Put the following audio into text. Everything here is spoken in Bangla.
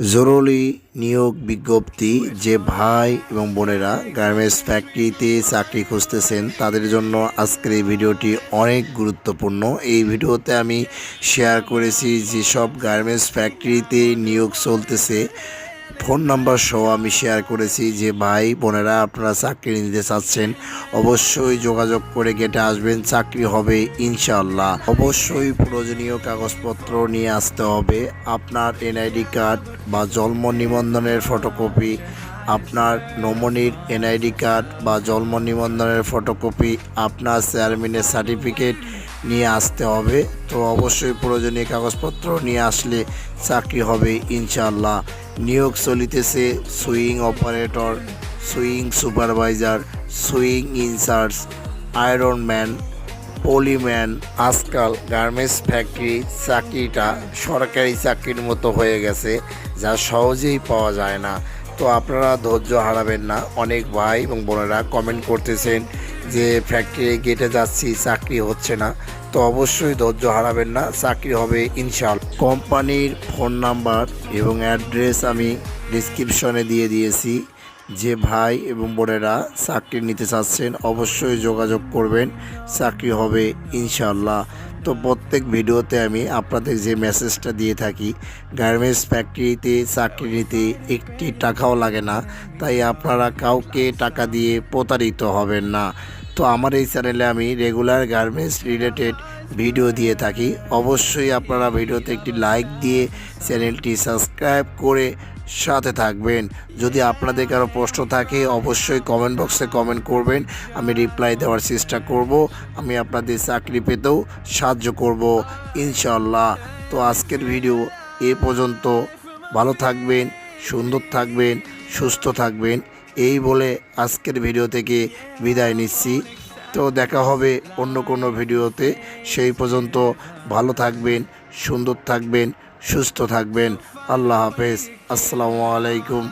জরুরি নিয়োগ বিজ্ঞপ্তি যে ভাই এবং বোনেরা গার্মেন্টস ফ্যাক্টরিতে চাকরি খুঁজতেছেন, তাদের জন্য আজকের এই ভিডিওটি অনেক গুরুত্বপূর্ণ। এই ভিডিওতে আমি শেয়ার করেছি যেসব গার্মেন্টস ফ্যাক্টরিতে নিয়োগ চলতেছে। ফোন নাম্বার সহ আমি শেয়ার করেছি যে, ভাই, বোনেরা, আপনারা চাকরি নিতে চাচ্ছেন, অবশ্যই যোগাযোগ করে গেটে আসবেন, চাকরি হবে ইনশাল্লাহ অবশ্যই প্রয়োজনীয় কাগজপত্র নিয়ে আসতে হবে, আপনার এনআইডি কার্ড বা জন্ম নিবন্ধনের ফটোকপি, আপনার নমনির এনআইডি কার্ড বা জন্ম নিবন্ধনের ফটোকপি, আপনার চেয়ারম্যানের সার্টিফিকেট নিয়ে আসতে হবে। তো অবশ্যই প্রয়োজনীয় কাগজপত্র নিয়ে আসলে চাকরি হবে ইনশাল্লাহ নিয়োগ চলিতেছে, sewing operator, sewing supervisor, sewing incharge, iron man, polyman, আজকাল গার্মেন্টস ফ্যাক্টরি চাকরিটা সরকারি চাকরির মতো হয়ে গেছে, যা সহজেই পাওয়া যায় না। তো আপনারা ধৈর্য হারাবেন না, অনেক ভাই এবং বোনেরা কমেন্ট করতেছেন যে ফ্যাক্টরি গেটে যাচ্ছি, চাকরি হচ্ছে না। তো অবশ্যই ধৈর্য হারাবেন না, চাকরি হবে ইনশাল। কোম্পানির ফোন নাম্বার এবং অ্যাড্রেস আমি ডিসক্রিপশনে দিয়ে দিয়েছি। যে ভাই এবং বোনেরা চাকরি নিতে চাচ্ছেন, অবশ্যই যোগাযোগ করবেন। চাকরি হবে ইনশাল্লাহ। তো প্রত্যেক ভিডিওতে আমি আপনাদের যে মেসেজটা দিয়ে থাকি গার্মেন্টস ফ্যাক্টরিতে চাকরি নিতে একটি টাকাও লাগে না, তাই আপনারা কাউকে টাকা দিয়ে প্রতারিত হবেন না। তো আমার এই চ্যানেলে আমি রেগুলার গার্মেন্টস রিলেটেড ভিডিও দিয়ে থাকি। অবশ্যই আপনারা ভিডিওতে একটি লাইক দিয়ে চ্যানেলটি সাবস্ক্রাইব করে সাথে থাকবেন। যদি আপনাদের কারও প্রশ্ন থাকে, অবশ্যই কমেন্ট বক্সে কমেন্ট করবেন। আমি রিপ্লাই দেওয়ার চেষ্টা করব। আমি আপনাদের চাকরি পেতেও সাহায্য করব। ইনশাল্লাহ তো আজকের ভিডিও এ পর্যন্ত। ভালো থাকবেন, সুন্দর থাকবেন, সুস্থ থাকবেন। এই বলে আজকের ভিডিও থেকে বিদায় নিচ্ছি। তো দেখা হবে অন্য কোনো ভিডিওতে। সেই পর্যন্ত ভালো থাকবেন, সুন্দর থাকবেন, সুস্থ থাকবেন। আল্লাহ হাফেজ। আসসালামু আলাইকুম।